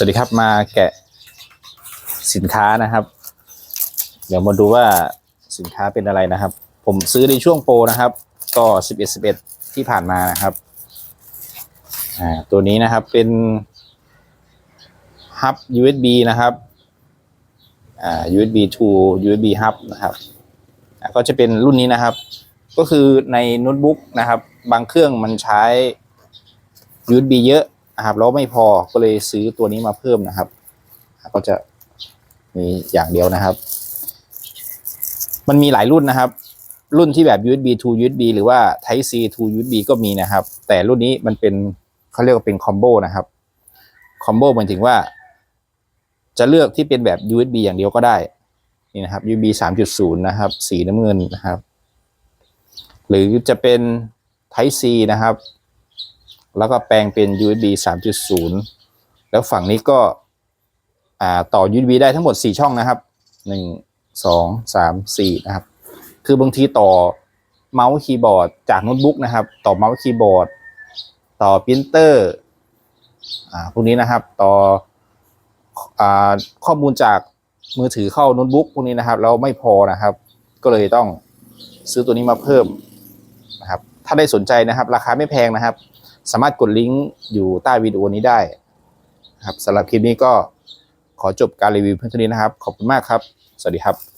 สวัสดีครับมาแกะสินค้านะครับ เดี๋ยวมาดูว่าสินค้าเป็นอะไรนะครับ ผมซื้อในช่วงโปรนะครับ ก็สิบเอ็ดสิบเอ็ดที่ผ่านมานะครับอ่าตัวนี้นะครับเป็นฮับ USB นะครับอ่า USB to USB hub นะครับก็จะเป็นรุ่นนี้นะครับ ก็คือในโน้ตบุ๊กนะครับ บางเครื่องมันใช้ USB เยอะ นะครับแล้วไม่พอก็เลยซื้อตัวนี้มาเพิ่มนะครับ ก็จะมีอย่างเดียวนะครับ มันมีหลายรุ่นนะครับ รุ่นที่แบบ USB to USB หรือว่า Type C to USB ก็มีนะครับ แต่รุ่นนี้มันเป็นเขาเรียกว่าเป็นคอมโบนะครับคอมโบหมายถึงว่า จะเลือกที่เป็นแบบ USB อย่างเดียวก็ได้นี่นะครับ USB 3.0 นะครับ สีน้ำเงินนะครับ หรือจะเป็น Type C นะครับ แล้วก็แปลงเป็น USB 3.0 แล้วฝั่งนี้ก็อ่าต่อ USB ได้ทั้งหมด 4 ช่องนะครับ 1 2 3 4 นะครับ คือบางทีต่อเมาส์คีย์บอร์ดจากโน้ตบุ๊กนะครับ ต่อเมาส์คีย์บอร์ด ต่อปรินเตอร์อ่าพวกนี้นะครับ ต่ออ่าข้อมูลจากมือถือเข้าโน้ตบุ๊กพวกนี้นะครับแล้วไม่พอนะครับ ก็เลยต้องซื้อตัวนี้มาเพิ่มนะครับ ถ้าได้สนใจนะครับ ราคาไม่แพงนะครับ สามารถกดลิงก์อยู่ใต้วิดีโอนี้ได้ครับสำหรับคลิปนี้ก็ขอจบการรีวิวเพียงเท่านี้นะครับ ขอบคุณมากครับ สวัสดีครับ